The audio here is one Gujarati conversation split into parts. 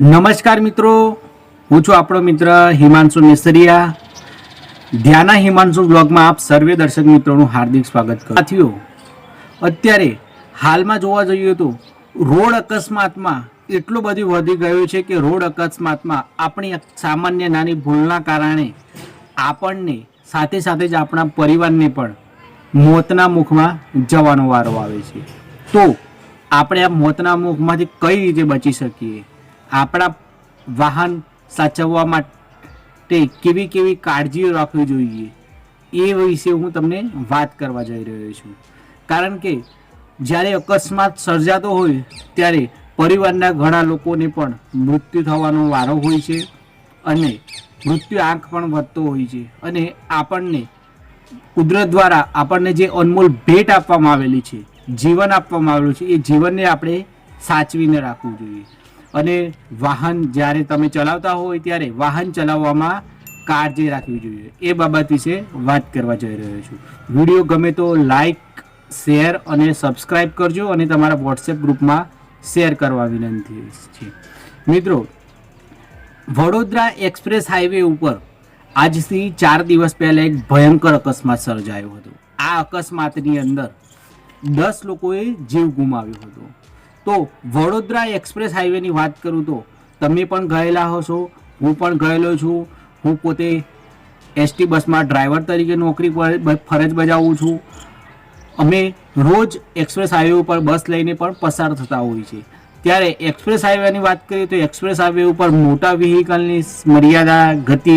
નમસ્કાર મિત્રો. હું છું આપણો મિત્ર હિમાંશુ મિસરિયા. ધ્યાના હિમાંશુ બ્લોગમાં આપ સર્વે દર્શક મિત્રોનું હાર્દિક સ્વાગત કરું સાથીઓ, અત્યારે હાલમાં જોવા જઈએ તો રોડ અકસ્માતમાં એટલું બધું વધી ગયું છે કે રોડ અકસ્માતમાં આપણી સામાન્ય નાની ભૂલના કારણે આપણને સાથે સાથે જ આપણા પરિવારને પણ મોતના મુખમાં જવાનો વારો આવે છે. તો આપણે આ મોતના મુખમાંથી કઈ રીતે બચી શકીએ? આપણા વાહન સાચવવા માટે કેવી કેવી કાળજીઓ રાખવી જોઈએ એ વિશે હું તમને વાત કરવા જઈ રહ્યો છું. કારણ કે જ્યારે અકસ્માત સર્જાતો હોય ત્યારે પરિવારના ઘણા લોકોને પણ મૃત્યુ થવાનો વારો હોય છે અને મૃત્યુ આંક પણ વધતો હોય છે અને આપણને કુદરત દ્વારા આપણને જે અનમોલ ભેટ આપવામાં આવેલી છે, જીવન આપવામાં આવેલું છે, એ જીવનને આપણે સાચવીને રાખવું જોઈએ. અને વાહન જ્યારે તમે ચલાવતા હોય ત્યારે વાહન ચલાવવામાં કાળજી રાખવી જોઈએ. એ બાબત વિશે વાત કરવા જઈ રહ્યો છું. વીડિયો ગમે તો લાઈક શેર અને સબસ્ક્રાઈબ કરજો અને તમારા વોટ્સએપ ગ્રુપમાં શેર કરવા વિનંતી છે. મિત્રો, વડોદરા એક્સપ્રેસ હાઈવે ઉપર આજથી ચાર દિવસ પહેલાં એક ભયંકર અકસ્માત સર્જાયો હતો. આ અકસ્માતની અંદર દસ લોકોએ જીવ ગુમાવ્યો હતો. તો વડોદરા એક્સપ્રેસ હાઈવેની વાત કરું તો તમે પણ ગયેલા હશો, હું પણ ગયેલો છું. હું પોતે એસટી બસમાં ડ્રાઈવર તરીકે નોકરી ફરજ બજાવું છું. અમે રોજ એક્સપ્રેસ હાઈવે ઉપર બસ લઈને પણ પસાર થતા હોય છે. ત્યારે એક્સપ્રેસ હાઈવેની વાત કરીએ તો એક્સપ્રેસ હાઈવે ઉપર મોટા વ્હીકલની મર્યાદા, ગતિ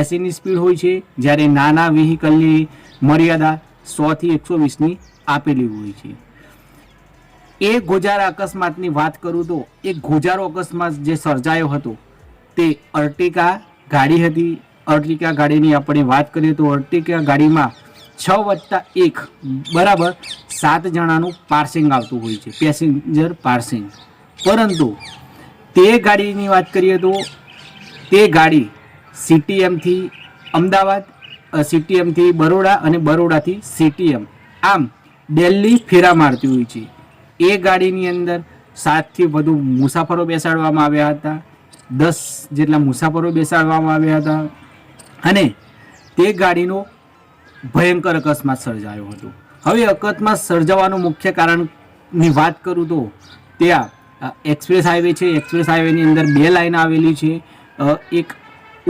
એસીની સ્પીડ હોય છે. જ્યારે નાના વ્હીકલની મર્યાદા સોથી એકસો વીસની આપેલી હોય છે. એ ગોજારા અકસ્માતની વાત કરું તો એ ગોજારો અકસ્માત જે સર્જાયો હતો, તે અર્ટિકા ગાડી હતી. અર્ટિકા ગાડીની આપણે વાત કરીએ તો અર્ટિકા ગાડીમાં છ વત્તા એક બરાબર સાત જણાનું પાર્સિંગ આવતું હોય છે, પેસેન્જર પાર્સિંગ. પરંતુ તે ગાડીની વાત કરીએ તો તે ગાડી સીટીએમથી અમદાવાદ સીટીએમથી બરોડા અને બરોડાથી સીટીએમ. આમ, દિલ્હી ફેરા મારતી હોય છે. એ ગાડીની અંદર સાતથી વધુ મુસાફરો બેસાડવામાં આવ્યા હતા. દસ જેટલા મુસાફરો બેસાડવામાં આવ્યા હતા. અને તે ગાડીનો ભયંકર અકસ્માત સર્જાયો હતો. હવે અકસ્માત સર્જાવાનું મુખ્ય કારણની વાત કરું તો ત્યાં એક્સપ્રેસ હાઈવે છે. એક્સપ્રેસ હાઈવેની અંદર બે લાઈન આવેલી છે. એક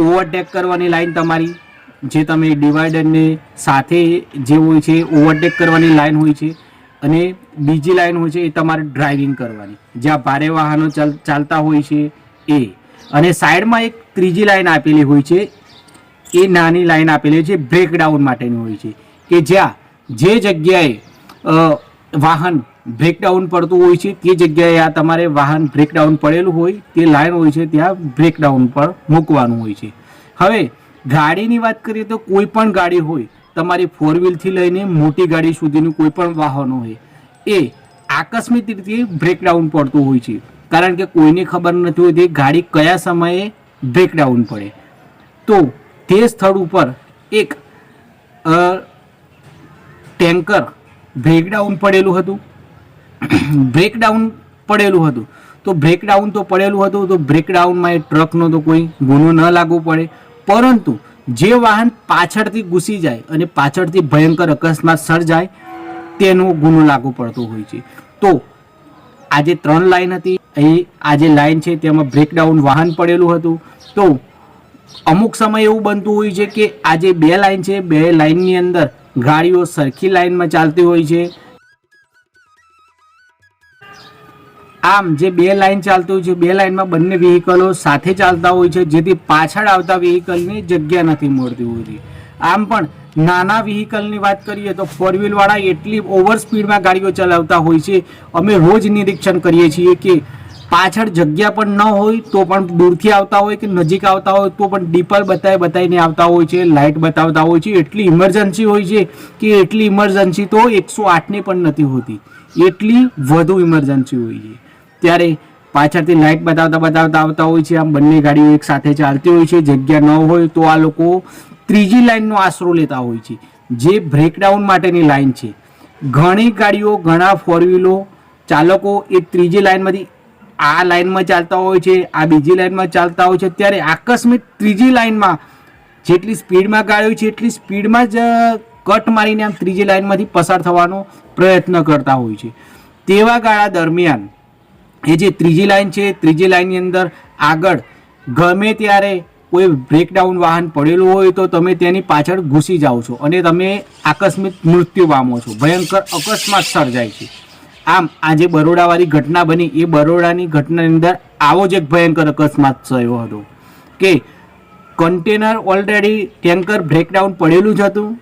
ઓવરટેક કરવાની લાઈન તમારી, જે તમે ડિવાઈડરને સાથે જે હોય છે ઓવરટેક કરવાની લાઈન હોય છે. અને બીજી લાઈન હોય છે એ તમારે ડ્રાઇવિંગ કરવાની. જ્યાં ભારે વાહનો ચાલ, ચાલતા હોય છે એ. અને સાઈડમાં એક ત્રીજી લાઈન આપેલી હોય છે, એ નાની લાઇન આપેલી છે, બ્રેકડાઉન માટેની હોય છે. કે જ્યાં જે જગ્યાએ વાહન બ્રેકડાઉન પડતું હોય છે, તે જગ્યાએ આ તમારે વાહન બ્રેકડાઉન પડેલું હોય, તે લાઇન હોય છે, ત્યાં બ્રેકડાઉન પર મૂકવાનું હોય છે. હવે, ગાડીની વાત કરીએ તો કોઈ પણ ગાડી હોય તમારી ફોર વ્હીલથી લઈને મોટી ગાડી સુધીનું કોઈ પણ વાહનો હોય, એ આકસ્મિક રીતે બ્રેકડાઉન પડતું હોય છે. કારણ કે કોઈને ખબર નથી હોતી ગાડી કયા સમયે બ્રેકડાઉન પડે. તો તે સ્થળ ઉપર એક ટેન્કર બ્રેકડાઉન પડેલું હતું. બ્રેકડાઉન પડેલું હતું. તો બ્રેકડાઉન તો પડેલું હતું, તો બ્રેકડાઉનમાં એ ટ્રકનો તો કોઈ ગુનો ન લાગવો પડે. પરંતુ જે વાહન પાછળથી ઘૂસી જાય અને પાછળથી ભયંકર અકસ્માત સર્જાય, તેનો ગુનો લાગુ પડતો હોય છે. તો આજે ત્રણ લાઇન હતી. અહીં આજે લાઇન છે તેમાં બ્રેકડાઉન વાહન પડેલું હતું. તો અમુક સમય એવું બનતું હોય છે કે આજે બે લાઇન છે, બે લાઇનની અંદર ગાડીઓ સરખી લાઈનમાં ચાલતી હોય છે આમ જે બે લાઈન ચાલતું હોય છે, બે લાઇનમાં બંને વ્હીકલો સાથે ચાલતા હોય છે, જેથી પાછળ આવતા વ્હીકલની જગ્યા નથી મળતી હોતી. આમ પણ નાના વ્હીકલની વાત કરીએ તો ફોર વ્હીલવાળા એટલી ઓવર સ્પીડમાં ગાડીઓ ચલાવતા હોય છે. અમે રોજ નિરીક્ષણ કરીએ છીએ કે પાછળ જગ્યા પણ ન હોય, તો પણ દૂરથી આવતા હોય કે નજીક આવતા હોય, તો પણ ડીપલ બતાવી બતાવીને આવતા હોય છે લાઇટ બતાવતા હોય છે. એટલી ઇમરજન્સી હોય છે કે એટલી ઇમરજન્સી તો એકસો આઠની પણ નથી હોતી. એટલી વધુ ઇમરજન્સી હોય છે. ત્યારે પાછળથી લાઇટ બતાવતા બતાવતા આવતા હોય છે, આમ બંને ગાડીઓ એક સાથે ચાલતી હોય છે, જગ્યા ન હોય તો આ લોકો ત્રીજી લાઈનનો આશરો લેતા હોય છે, જે બ્રેકડાઉન માટેની લાઇન છે. ઘણી ગાડીઓ, ઘણા ફોર વ્હીલો ચાલકો એ ત્રીજી લાઇનમાંથી આ લાઇનમાં ચાલતા હોય છે, આ બીજી લાઈનમાં ચાલતા હોય છે. ત્યારે આકસ્મિક ત્રીજી લાઈનમાં જેટલી સ્પીડમાં ગાડીઓ છે, એટલી સ્પીડમાં જ કટ મારીને આમ ત્રીજી લાઇનમાંથી પસાર થવાનો પ્રયત્ન કરતા હોય છે. તેવા ગાળા દરમિયાન એ જે ત્રીજી લાઈન છે, ત્રીજી લાઇનની અંદર આગળ ગમે ત્યારે કોઈ બ્રેકડાઉન વાહન પડેલું હોય તો તમે તેની પાછળ ઘૂસી જાઓ છો અને તમે આકસ્મિક મૃત્યુ પામો છો. ભયંકર અકસ્માત સર્જાય છે. આમ, આ જે બરોડાવાળી ઘટના બની, એ બરોડાની ઘટનાની અંદર આવો જ એક ભયંકર અકસ્માત થયો હતો કે કન્ટેનર ઓલરેડી ટેન્કર બ્રેકડાઉન પડેલું જ હતું.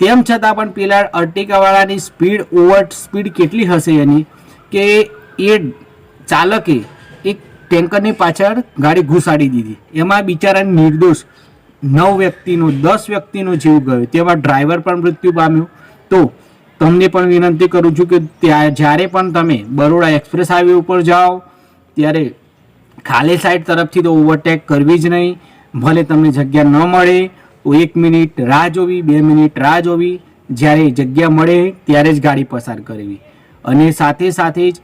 તેમ છતાં પણ પેલા અર્ટિકાવાળાની સ્પીડ ઓવર સ્પીડ કેટલી હશે એની? કે એ ચાલકે એક ટેન્કરની પાછળ ગાડી ઘુસાડી દીધી. એમાં બિચારા નિર્દોષ નવ વ્યક્તિનો, દસ વ્યક્તિનો જીવ ગયો. તેમાં ડ્રાઈવર પણ મૃત્યુ પામ્યો. તો તમને પણ વિનંતી કરું છું કે ત્યાં જ્યારે પણ તમે બરોડા એક્સપ્રેસ હાઈવે ઉપર જાઓ, ત્યારે ખાલી સાઈડ તરફથી તો ઓવરટેક કરવી જ નહીં. ભલે તમને જગ્યા ન મળે, તો એક મિનિટ રાહ જોવી, બે મિનિટ રાહ જોવી. જ્યારે જગ્યા મળે, ત્યારે જ ગાડી પસાર કરવી. અને સાથે સાથે જ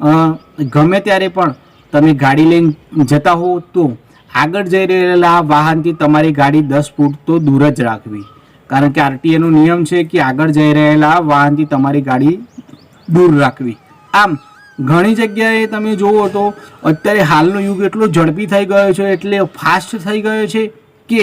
ગમે ત્યારે પણ તમે ગાડી લઈને જતા હો તો આગળ જઈ રહેલા વાહનથી તમારી ગાડી દસ ફૂટ તો દૂર જ રાખવી. કારણ કે આરટીએનો નિયમ છે કે આગળ જઈ રહેલા વાહનથી તમારી ગાડી દૂર રાખવી. આમ, ઘણી જગ્યાએ તમે જુઓ તો અત્યારે હાલનો યુગ એટલો ઝડપી થઈ ગયો છે, એટલે ફાસ્ટ થઈ ગયો છે કે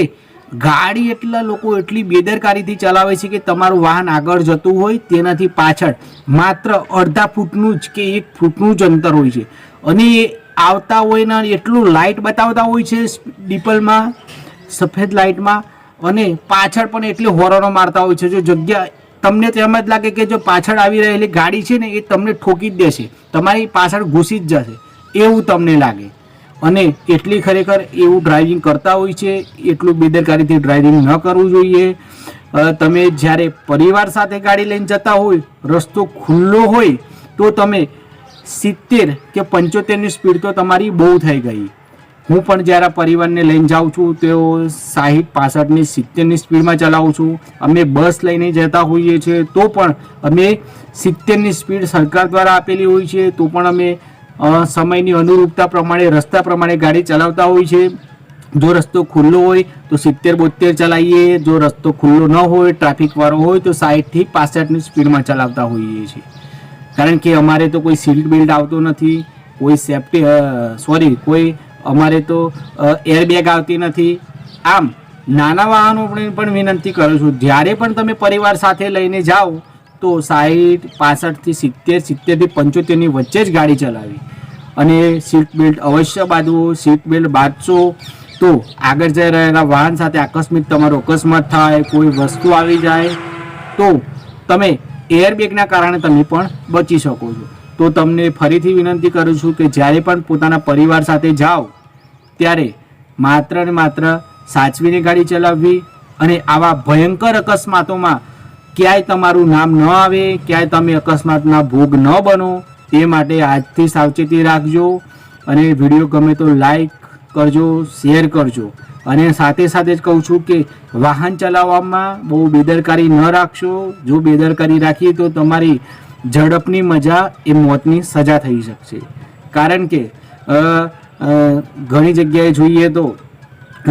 ગાડી એટલા લોકો એટલી બેદરકારીથી ચલાવે છે કે તમારું વાહન આગળ જતું હોય તેનાથી પાછળ માત્ર અડધા ફૂટનું જ કે એક ફૂટનું જ અંતર હોય છે. અને એ આવતા હોય ને એટલું લાઇટ બતાવતા હોય છે ડીપલમાં, સફેદ લાઇટમાં અને પાછળ પણ એટલી હોરનો મારતા હોય છે. જો જગ્યા તમને તો એમ જ લાગે કે જો પાછળ આવી રહેલી ગાડી છે ને એ તમને ઠોકી જ દેશે. તમારી પાછળ ઘૂસી જ જશે. એવું તમને લાગે. અને એટલી ખરેખર એવું ડ્રાઇવિંગ કરતા હોય છે, એટલું બેદરકારીથી ડ્રાઇવિંગ ન કરવું જોઈએ. તમે જ્યારે પરિવાર સાથે ગાડી લઈને જતા હોય, રસ્તો ખુલ્લો હોય, તો તમે સિત્તેર કે પંચોતેરની સ્પીડ તો તમારી બહુ થઈ ગઈ. હું પણ જ્યારે પરિવારને લઈને જાઉં છું તેઓ સાહીઠ, પાસઠની, સિત્તેરની સ્પીડમાં ચલાવું છું. અમે બસ લઈને જતા હોઈએ છીએ, તો પણ અમે સિત્તેરની સ્પીડ સરકાર દ્વારા આપેલી હોય છે, તો પણ અમે સમયની અનુરૂપતા પ્રમાણે, રસ્તા પ્રમાણે ગાડી ચલાવતા હોય છે. જો રસ્તો ખુલ્લો હોય, તો સિત્તેર બોતેર ચલાવીએ. જો રસ્તો ખુલ્લો ન હોય, ટ્રાફિકવાળો હોય, તો સાઠથી પાસઠની સ્પીડમાં ચલાવતા હોઈએ છીએ. કારણ કે અમારે તો કોઈ સીટ બેલ્ટ આવતો નથી, કોઈ સેફ્ટી સોરી, કોઈ અમારે તો એરબેગ આવતી નથી. આમ, નાના વાહનો પણ વિનંતી કરું છું, જ્યારે પણ તમે પરિવાર સાથે લઈને જાઓ તો સાહીઠ પાસઠથી સિત્તેર સિત્તેરથી પંચોતેરની વચ્ચે જ ગાડી ચલાવી. અને સીટ બેલ્ટ અવશ્ય બાંધવો સીટ બેલ્ટ બાંધશો તો આગળ જઈ રહેલા વાહન સાથે આકસ્મિક તમારો અકસ્માત થાય, કોઈ વસ્તુ આવી જાય, તો તમે એરબેગના કારણે તમે પણ બચી શકો છો. તો તમને ફરીથી વિનંતી કરું છું કે જ્યારે પણ પોતાના પરિવાર સાથે જાઓ, ત્યારે માત્ર ને માત્ર સાચવીને ગાડી ચલાવવી અને આવા ભયંકર અકસ્માતોમાં ક્યાંય તમારું નામ ન આવે, ક્યાંય તમે અકસ્માતના ભોગ ન બનો તે માટે આજથી સાવચેતી રાખજો અને વીડિયો ગમે તો લાઈક કરજો, શેર કરજો. અને સાથે સાથે જ કહું છું કે વાહન ચલાવવામાં બહુ બેદરકારી ન રાખશો. જો બેદરકારી રાખીએ તો તમારી ઝડપની મજા એ મોતની સજા થઈ શકશે. કારણ કે ઘણી જગ્યાએ જોઈએ તો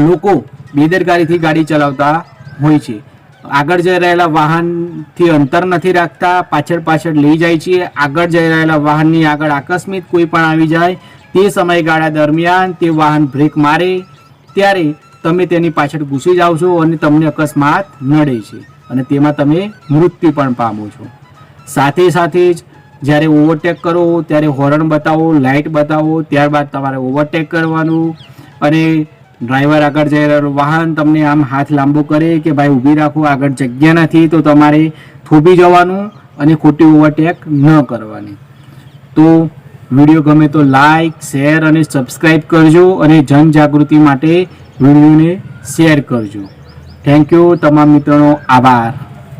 લોકો બેદરકારીથી ગાડી ચલાવતા હોય છે. આગળ જઈ રહેલા વાહનથી અંતર નથી રાખતા, પાછળ પાછળ લઈ જાય છે. આગળ જઈ રહેલા વાહનની આગળ આકસ્મિક કોઈ પણ આવી જાય, તે સમયગાળા દરમિયાન તે વાહન બ્રેક મારે, ત્યારે તમે તેની પાછળ ઘૂસી જાઓ છો અને તમને અકસ્માત નડે છે અને તેમાં તમે મૃત્યુ પણ પામો છો. સાથે સાથે જ જ્યારે ઓવરટેક કરો, ત્યારે હોર્ન બતાવો, લાઇટ બતાવો, ત્યારબાદ તમારે ઓવરટેક કરવાનું અને ડ્રાઈવર આગળ જઈ રહેલું વાહન તમને આમ હાથ લાંબો કરે કે ભાઈ ઊભી રાખો, આગળ જગ્યા નથી, તો તમારે થોભી જવાનું અને ખોટી ઓવરટેક ન કરવાની. તો વીડિયો ગમે તો લાઈક, શેર અને સબસ્ક્રાઈબ કરજો અને જનજાગૃતિ માટે વિડીયોને શેર કરજો. થેન્ક યુ તમામ મિત્રોનો આભાર.